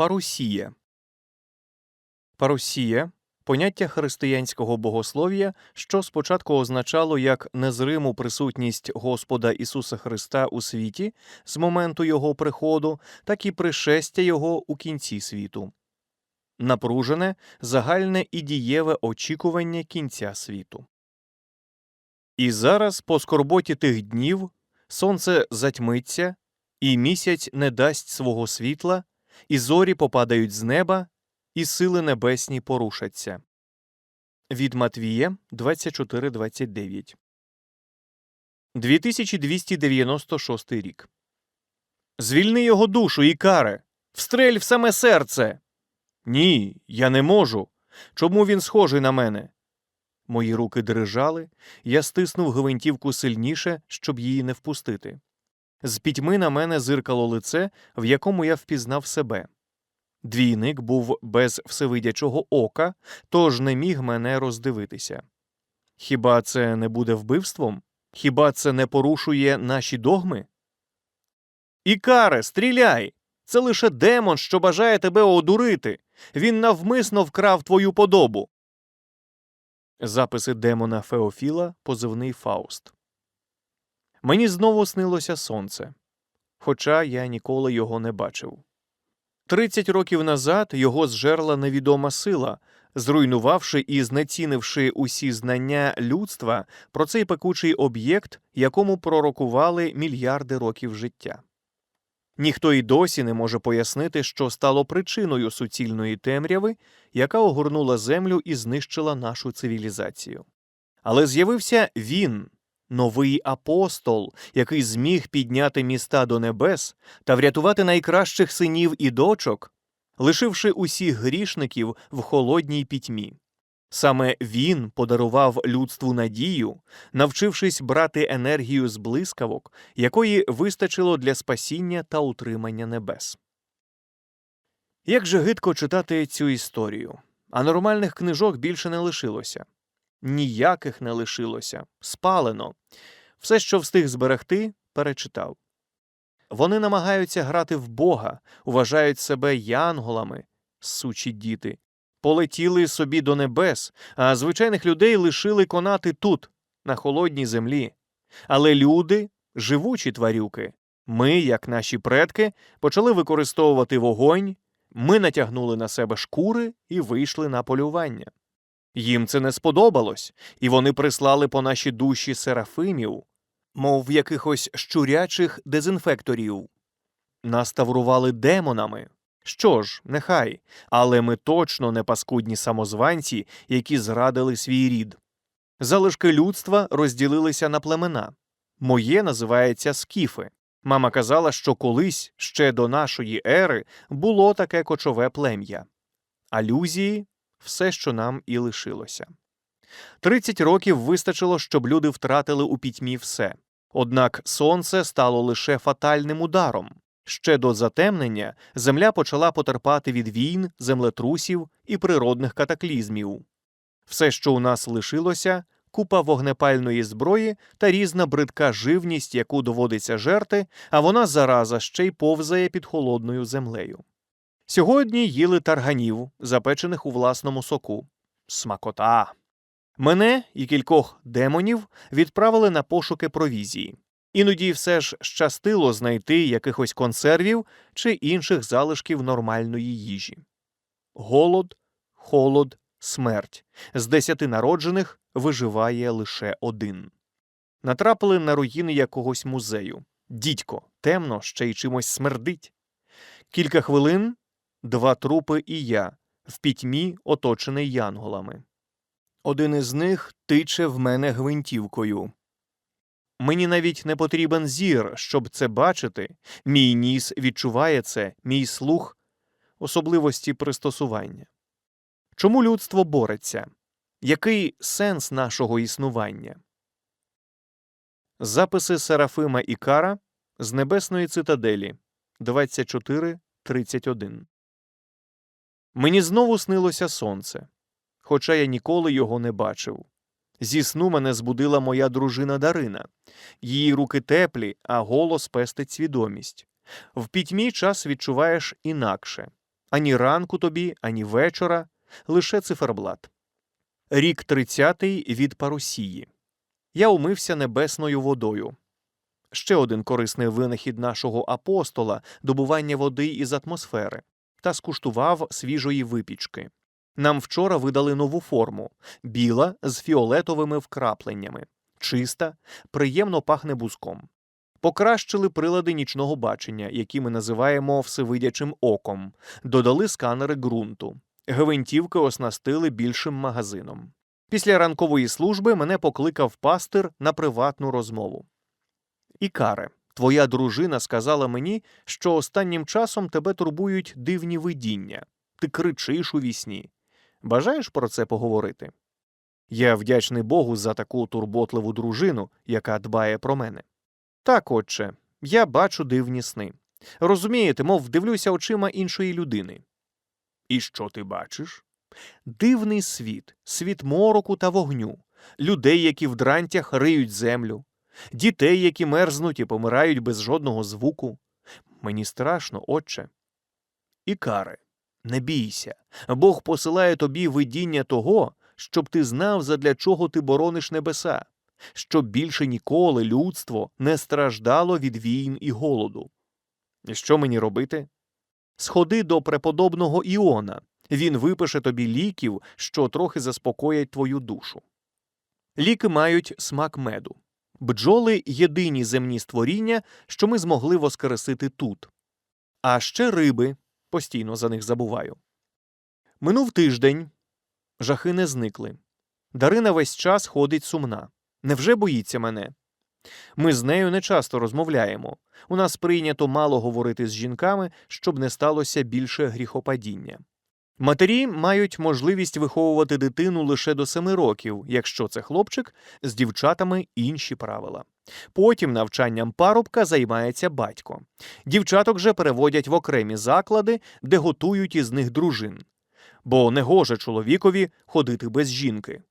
Парусія. Парусія поняття християнського богослов'я, що спочатку означало як незриму присутність Господа Ісуса Христа у світі з моменту Його приходу, так і пришестя Його у кінці світу. Напружене, загальне і дієве очікування кінця світу. І зараз, по скорботі тих днів, сонце затьмиться, і місяць не дасть свого світла, і зорі попадають з неба, і сили небесні порушаться. Від Матвія 24.29 2296 рік. Звільни його душу, Ікаре! Встрель в саме серце! Ні, я не можу. Чому він схожий на мене? Мої руки дрижали, я стиснув гвинтівку сильніше, щоб її не впустити. З пітьми на мене зиркало лице, в якому я впізнав себе. Двійник був без всевидячого ока, тож не міг мене роздивитися. Хіба це не буде вбивством? Хіба це не порушує наші догми? Ікаре, стріляй! Це лише демон, що бажає тебе одурити. Він навмисно вкрав твою подобу. Записи демона Феофіла, позивний Фауст. Мені знову снилося сонце, хоча я ніколи його не бачив. Тридцять років назад його зжерла невідома сила, зруйнувавши і знецінивши усі знання людства про цей пекучий об'єкт, якому пророкували мільярди років життя. Ніхто й досі не може пояснити, що стало причиною суцільної темряви, яка огорнула землю і знищила нашу цивілізацію. Але з'явився він, новий апостол, який зміг підняти міста до небес та врятувати найкращих синів і дочок, лишивши усіх грішників в холодній пітьмі. Саме він подарував людству надію, навчившись брати енергію з блискавок, якої вистачило для спасіння та утримання небес. Як же гидко читати цю історію, а нормальних книжок більше не лишилося. Ніяких не лишилося, спалено. Все, що встиг зберегти, перечитав. Вони намагаються грати в Бога, вважають себе янголами, сучі діти, полетіли собі до небес, а звичайних людей лишили конати тут, на холодній землі. Але люди живучі тварюки. Ми, як наші предки, почали використовувати вогонь, ми натягнули на себе шкури і вийшли на полювання. Їм це не сподобалось, і вони прислали по наші душі серафимів, мов якихось щурячих дезінфекторів. Нас таврували демонами. Що ж, нехай, але ми точно не паскудні самозванці, які зрадили свій рід. Залишки людства розділилися на племена. Моє називається скіфи. Мама казала, що колись ще до нашої ери було таке кочове плем'я. Алюзії все, що нам і лишилося. Тридцять років вистачило, щоб люди втратили у пітьмі все. Однак сонце стало лише фатальним ударом. Ще до затемнення земля почала потерпати від війн, землетрусів і природних катаклізмів. Все, що у нас лишилося, купа вогнепальної зброї та різна бридка живність, яку доводиться жерти, а вона зараза ще й повзає під холодною землею. Сьогодні їли тарганів, запечених у власному соку. Смакота. Мене і кількох демонів відправили на пошуки провізії. Іноді все ж щастило знайти якихось консервів чи інших залишків нормальної їжі. Голод, холод, смерть. З десяти народжених виживає лише один. Натрапили на руїни якогось музею. Дідько, темно, ще й чимось смердить. Кілька хвилин два трупи і я, в пітьмі, оточений янголами. Один із них тиче в мене гвинтівкою. Мені навіть не потрібен зір, щоб це бачити. Мій ніс відчуває це, мій слух особливості пристосування. Чому людство бореться? Який сенс нашого існування? Записи Серафима Ікара з Небесної цитаделі 24.31 Мені знову снилося сонце, хоча я ніколи його не бачив. Зі сну мене збудила моя дружина Дарина. Її руки теплі, а голос пестить свідомість. В пітьмі час відчуваєш інакше. Ані ранку тобі, ані вечора, лише циферблат. Рік тридцятий від парусії. Я умився небесною водою. Ще один корисний винахід нашого апостола добування води із атмосфери та скуштував свіжої випічки. Нам вчора видали нову форму біла з фіолетовими вкрапленнями, чиста, приємно пахне бузком. Покращили прилади нічного бачення, які ми називаємо всевидячим оком, додали сканери ґрунту, гвинтівки оснастили більшим магазином. Після ранкової служби мене покликав пастир на приватну розмову. Ікаре, твоя дружина сказала мені, що останнім часом тебе турбують дивні видіння. Ти кричиш у вісні. Бажаєш про це поговорити? Я вдячний Богу за таку турботливу дружину, яка дбає про мене. Так, отче, я бачу дивні сни. Розумієте, мов дивлюся очима іншої людини. І що ти бачиш? Дивний світ, світ мороку та вогню, людей, які в дрантях риють землю, дітей, які мерзнуть і помирають без жодного звуку. Мені страшно, отче. Ікаре, не бійся. Бог посилає тобі видіння того, щоб ти знав, задля чого ти борониш небеса, щоб більше ніколи людство не страждало від війн і голоду. І що мені робити? Сходи до преподобного Іона. Він випише тобі ліків, що трохи заспокоять твою душу. Ліки мають смак меду. Бджоли єдині земні створіння, що ми змогли воскресити тут. А ще риби постійно за них забуваю. Минув тиждень. Жахи не зникли. Дарина весь час ходить сумна. Невже боїться мене? Ми з нею не часто розмовляємо. У нас прийнято мало говорити з жінками, щоб не сталося більше гріхопадіння. Матері мають можливість виховувати дитину лише до семи років, якщо це хлопчик, з дівчатами інші правила. Потім навчанням парубка займається батько. Дівчаток же переводять в окремі заклади, де готують із них дружин. Бо не гоже чоловікові ходити без жінки.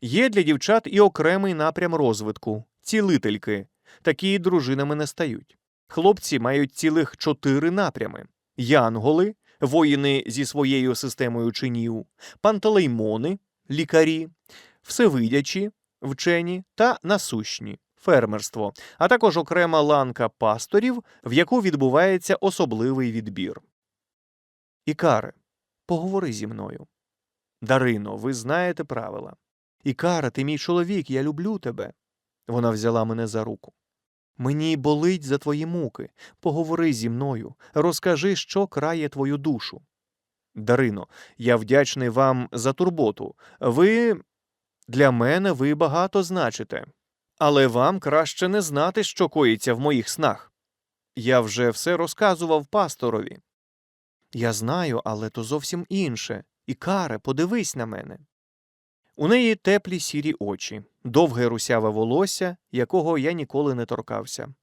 Є для дівчат і окремий напрям розвитку цілительки. Такі дружинами не стають. Хлопці мають цілих чотири напрями: янголи, воїни зі своєю системою чинів, пантелеймони, лікарі, всевидячі, вчені та насущні фермерство, а також окрема ланка пасторів, в яку відбувається особливий відбір. Ікаре, поговори зі мною. Дарино, ви знаєте правила. Ікара, ти мій чоловік, я люблю тебе. Вона взяла мене за руку. Мені болить за твої муки. Поговори зі мною, розкажи, що крає твою душу. Дарино, я вдячний вам за турботу. Ви для мене ви багато значите. Але вам краще не знати, що коїться в моїх снах. Я вже все розказував пасторові. Я знаю, але то зовсім інше. Ікаре, подивись на мене. У неї теплі сірі очі, довге русяве волосся, якого я ніколи не торкався.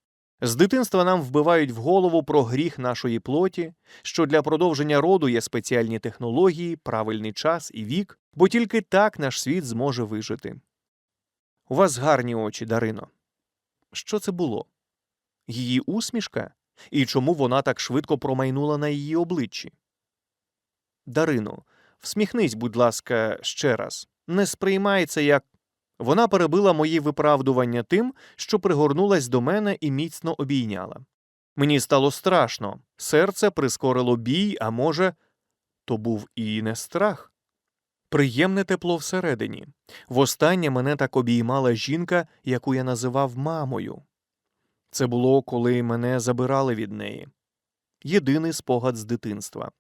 З дитинства нам вбивають в голову про гріх нашої плоті, що для продовження роду є спеціальні технології, правильний час і вік, бо тільки так наш світ зможе вижити. У вас гарні очі, Дарино. Що це було? Її усмішка? І чому вона так швидко промайнула на її обличчі? Дарино, всміхнись, будь ласка, ще раз. Не сприймай це як. Вона перебила мої виправдування тим, що пригорнулась до мене і міцно обійняла. Мені стало страшно, серце прискорило бій, а може, то був і не страх. Приємне тепло всередині. Востаннє мене так обіймала жінка, яку я називав мамою. Це було, коли мене забирали від неї. Єдиний спогад з дитинства.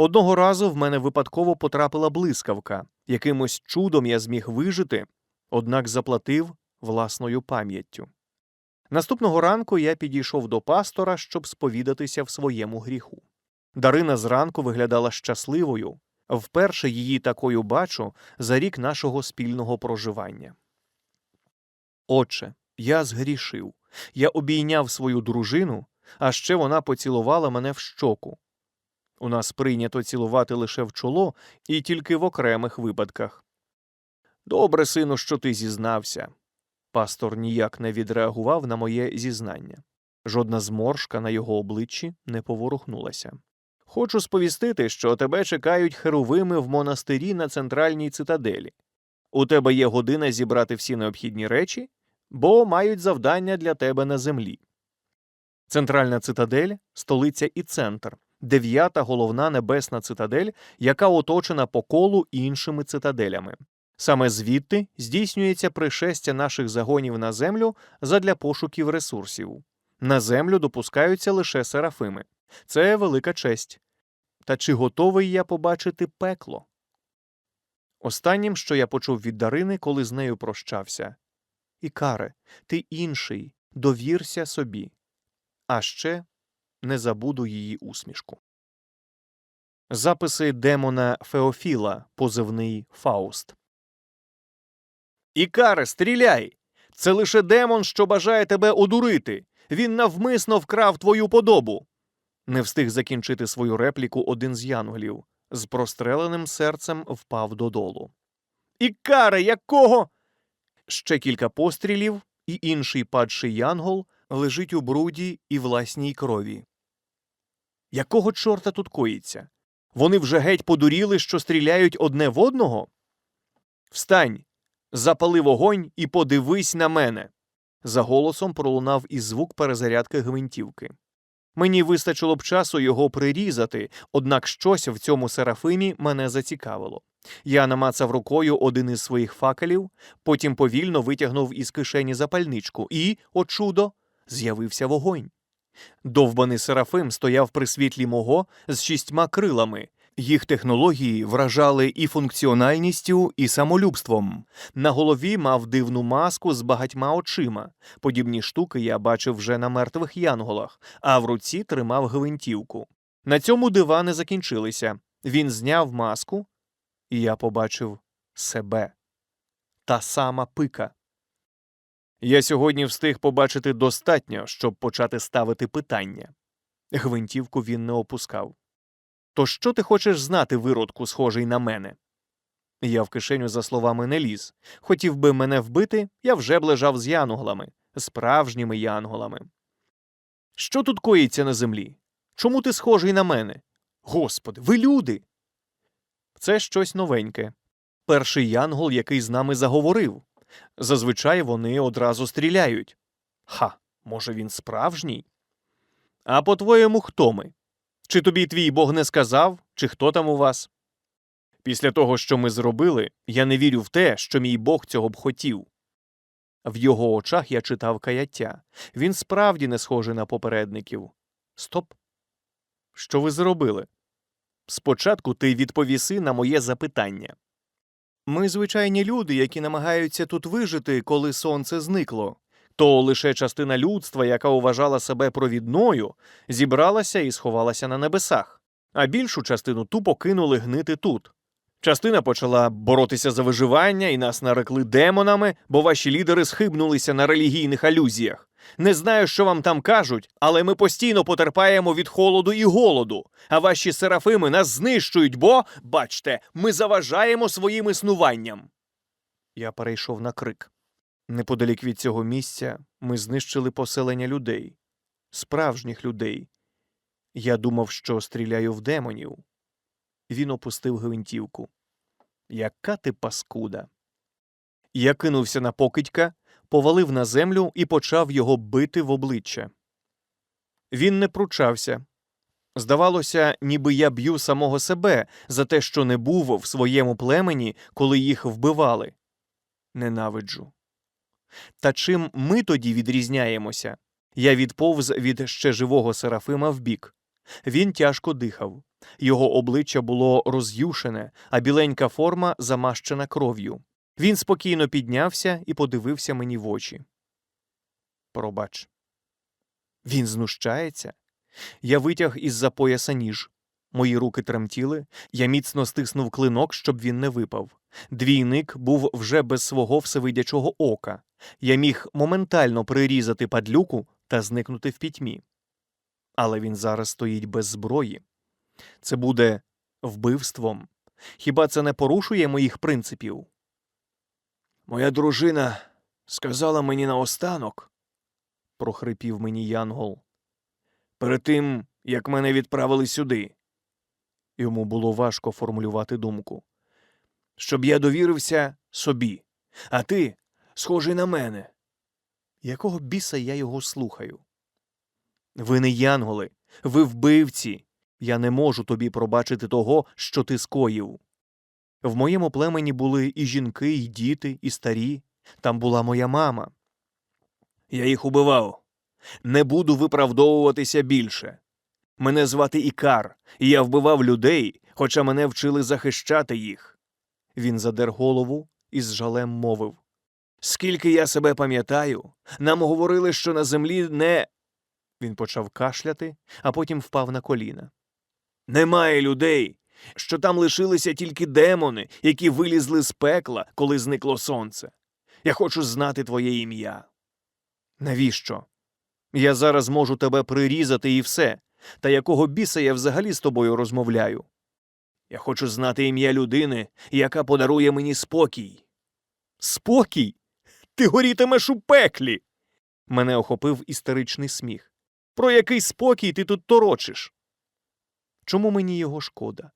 Одного разу в мене випадково потрапила блискавка. Якимось чудом я зміг вижити, однак заплатив власною пам'яттю. Наступного ранку я підійшов до пастора, щоб сповідатися в своєму гріху. Дарина зранку виглядала щасливою, вперше її такою бачу за рік нашого спільного проживання. Отче, я згрішив. Я обійняв свою дружину, а ще вона поцілувала мене в щоку. У нас прийнято цілувати лише в чоло і тільки в окремих випадках. Добре, сину, що ти зізнався. Пастор ніяк не відреагував на моє зізнання. Жодна зморшка на його обличчі не поворухнулася. Хочу сповістити, що тебе чекають херувими в монастирі на центральній цитаделі. У тебе є година зібрати всі необхідні речі, бо мають завдання для тебе на землі. Центральна цитадель столиця і центр, дев'ята головна небесна цитадель, яка оточена по колу іншими цитаделями. Саме звідти здійснюється пришестя наших загонів на землю задля пошуків ресурсів. На землю допускаються лише серафими. Це велика честь. Та чи готовий я побачити пекло? Останнім, що я почув від Дарини, коли з нею прощався. Ікаре, ти інший, довірся собі. А ще не забуду її усмішку. Записи демона Феофіла, позивний Фауст. Ікаре, стріляй! Це лише демон, що бажає тебе одурити. Він навмисно вкрав твою подобу. Не встиг закінчити свою репліку один з янголів. З простреленим серцем впав додолу. Ікаре, якого? Ще кілька пострілів, і інший падший янгол лежить у бруді і власній крові. Якого чорта тут коїться? Вони вже геть подуріли, що стріляють одне в одного? Встань, запали вогонь і подивись на мене. За голосом пролунав і звук перезарядки гвинтівки. Мені вистачило б часу його прирізати, однак щось в цьому серафимі мене зацікавило. Я намацав рукою один із своїх факелів, потім повільно витягнув із кишені запальничку і, о чудо, з'явився вогонь. Довбаний серафим стояв при світлі мого з шістьма крилами. Їх технології вражали і функціональністю, і самолюбством. На голові мав дивну маску з багатьма очима. Подібні штуки я бачив вже на мертвих янголах, а в руці тримав гвинтівку. На цьому дива не закінчилися. Він зняв маску, і я побачив себе. Та сама пика. Я сьогодні встиг побачити достатньо, щоб почати ставити питання. Гвинтівку він не опускав. То що ти хочеш знати, виродку, схожий на мене? Я в кишеню за словами не ліз. Хотів би мене вбити, я вже б лежав з янголами, справжніми янголами. Що тут коїться на землі? Чому ти схожий на мене? Господи, ви люди. Це щось новеньке. Перший янгол, який з нами заговорив. Зазвичай вони одразу стріляють. Ха, може, він справжній? А по-твоєму, хто ми? Чи тобі твій Бог не сказав, чи хто там у вас? Після того, що ми зробили, я не вірю в те, що мій Бог цього б хотів. В його очах я читав каяття. Він справді не схожий на попередників. Стоп. Що ви зробили? Спочатку ти відповіси на моє запитання. Ми звичайні люди, які намагаються тут вижити, коли сонце зникло. То лише частина людства, яка вважала себе провідною, зібралася і сховалася на небесах, а більшу частину тупо кинули гнити тут. Частина почала боротися за виживання і нас нарекли демонами, бо ваші лідери схибнулися на релігійних алюзіях. Не знаю, що вам там кажуть, але ми постійно потерпаємо від холоду і голоду, а ваші серафими нас знищують, бо, бачте, ми заважаємо своїм існуванням. Я перейшов на крик. Неподалік від цього місця ми знищили поселення людей, справжніх людей. Я думав, що стріляю в демонів. Він опустив гвинтівку. Яка ти паскуда. Я кинувся на покидька, повалив на землю і почав його бити в обличчя. Він не пручався. Здавалося, ніби я б'ю самого себе за те, що не був в своєму племені, коли їх вбивали. Ненавиджу. Та чим ми тоді відрізняємося? Я відповз від ще живого Серафима вбік. Він тяжко дихав. Його обличчя було роз'юшене, а біленька форма замащена кров'ю. Він спокійно піднявся і подивився мені в очі. Пробач. Він знущається. Я витяг із за пояса ніж. Мої руки тремтіли, я міцно стиснув клинок, щоб він не випав. Двійник був вже без свого всевидячого ока. Я міг моментально прирізати падлюку та зникнути в пітьмі. Але він зараз стоїть без зброї. Це буде вбивством. Хіба це не порушує моїх принципів? Моя дружина сказала мені наостанок, прохрипів мені Янгол. Перед тим, як мене відправили сюди, Йому було важко формулювати думку. Щоб я довірився собі, а ти схожий на мене. Якого біса я його слухаю? Ви не янголи, ви вбивці. Я не можу тобі пробачити того, що ти скоїв. В моєму племені були і жінки, і діти, і старі. Там була моя мама. Я їх убивав. Не буду виправдовуватися більше. Мене звати Ікар, і я вбивав людей, хоча мене вчили захищати їх. Він задер голову і з жалем мовив Скільки я себе пам'ятаю, нам говорили, що на землі не. Він почав кашляти, а потім впав на коліна. Немає людей, що там лишилися тільки демони, які вилізли з пекла, коли зникло сонце. Я хочу знати твоє ім'я. Навіщо? Я зараз можу тебе прирізати і все. Та якого біса я взагалі з тобою розмовляю? Я хочу знати ім'я людини, яка подарує мені спокій. Спокій? Ти горітимеш у пеклі. Мене охопив істеричний сміх. Про який спокій ти тут торочиш? Чому мені його шкода?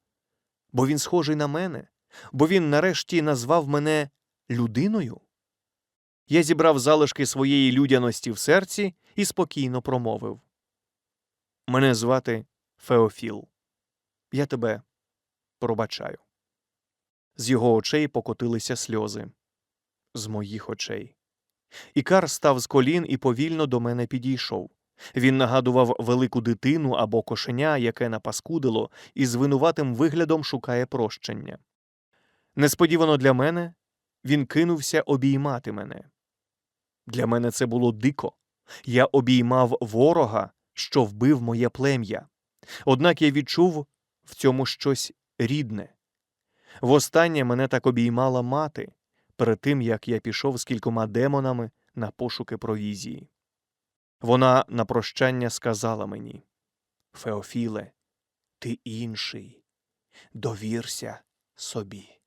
Бо він схожий на мене, бо він нарешті назвав мене людиною? Я зібрав залишки своєї людяності в серці і спокійно промовив. Мене звати Феофіл. Я тебе пробачаю. З його очей покотилися сльози. З моїх очей. Ікар став з колін і повільно до мене підійшов. Він нагадував велику дитину або кошеня, яке напаскудило, і з винуватим виглядом шукає прощення. Несподівано для мене він кинувся обіймати мене. Для мене це було дико. Я обіймав ворога, що вбив моє плем'я. Однак я відчув в цьому щось рідне. Востаннє мене так обіймала мати перед тим, як я пішов з кількома демонами на пошуки провізії. Вона на прощання сказала мені Феофіле, ти інший, довірся собі.